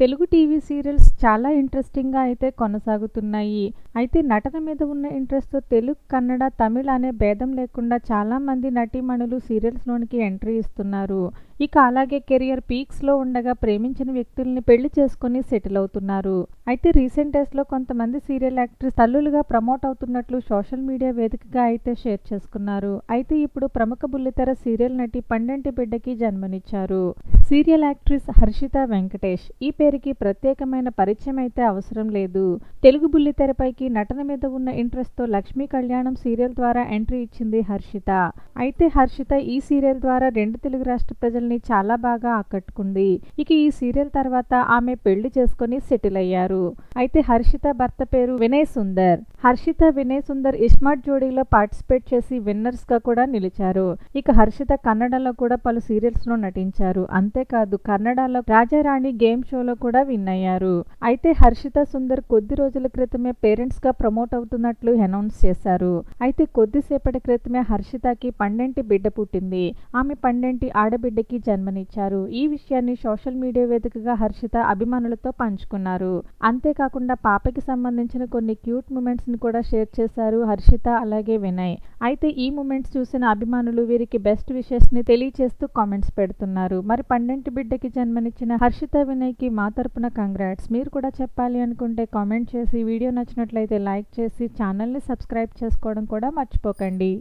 Telugu TV serials చాలా ఇంట్రెస్టింగ్గా అయితే కొనసాగుతున్నాయి. అయితే నటన మీద ఉన్న ఇంట్రెస్ట్తో తెలుగు కన్నడ తమిళ అనే భేదం లేకుండా చాలామంది నటీమణులు సీరియల్స్లోనికి ఎంట్రీ ఇస్తున్నారు. ఇక అలాగే కెరియర్ పీక్స్లో ఉండగా ప్రేమించిన వ్యక్తుల్ని పెళ్ళి చేసుకుని సెటిల్ అవుతున్నారు. అయితే రీసెంట్ డేస్లో కొంతమంది సీరియల్ యాక్ట్రెస్ తల్లులుగా ప్రమోట్ అవుతున్నట్లు సోషల్ మీడియా వేదికగా అయితే షేర్ చేసుకున్నారు. అయితే ఇప్పుడు ప్రముఖ బుల్లితెర సీరియల్ నటి పండంటి బిడ్డకి జన్మనిచ్చారు. Serial actress Harshitha Venkatesh. ఈ పేరుకి ప్రత్యేకమైన పరిచయం అయితే అవసరం లేదు. తెలుగు బుల్లితెరపైకి నటన మీద ఉన్న ఇంట్రెస్ట్తో లక్ష్మీ కళ్యాణం సీరియల్ ద్వారా ఎంట్రీ ఇచ్చింది హర్షిత. అయితే హర్షిత ఈ సీరియల్ ద్వారా రెండు తెలుగు రాష్ట్ర ప్రేక్షకుల్ని చాలా బాగా ఆకట్టుకుంది. ఇక ఈ సీరియల్ తర్వాత ఆమె పెళ్ళి చేసుకుని సెటిల్ అయ్యారు. అయితే హర్షిత భర్త పేరు వినయ్ సుందర్. హర్షిత వినయ్ సుందర్ ఇస్మార్ట్ జోడీలో పార్టిసిపేట్ చేసి విన్నర్స్గా కూడా నిలిచారు. ఇక హర్షిత కన్నడలో కూడా పలు సీరియల్స్లో నటించారు. అంతేకాదు కన్నడలో రాజారాణి గేమ్ షోలో కూడా విన్ అయ్యారు. అయితే హర్షిత సుందర్ కొద్ది రోజుల క్రితమే పేరెంట్స్గా ప్రమోట్ అవుతున్నట్లు అనౌన్స్ చేశారు. అయితే కొద్దిసేపటి క్రితమే హర్షితకి పండంటి బిడ్డ పుట్టింది. ఆమె పండంటి ఆడబిడ్డకి జన్మనిచ్చారు. ఈ విషయాన్ని సోషల్ మీడియా వేదికగా హర్షిత అభిమానులతో పంచుకున్నారు. అంతేకాకుండా పాపకి సంబంధించిన కొన్ని క్యూట్ మూమెంట్స్ని కూడా షేర్ చేశారు హర్షిత అలాగే వినయ్. అయితే ఈ మూమెంట్స్ చూసిన అభిమానులు వీరికి బెస్ట్ విషెస్ని తెలియచేస్తూ కామెంట్స్ పెడుతున్నారు. మరి పండంటి బిడ్డకి జన్మనిచ్చిన హర్షిత వినయ్కి మా తరపున కంగ్రాట్స్. మీరు కూడా చెప్పాలి అనుకుంటే కామెంట్ చేసి వీడియో నచ్చినట్లయితే లైక్ చేసి ఛానల్ని సబ్స్క్రైబ్ చేసుకోవడం కూడా మర్చిపోకండి.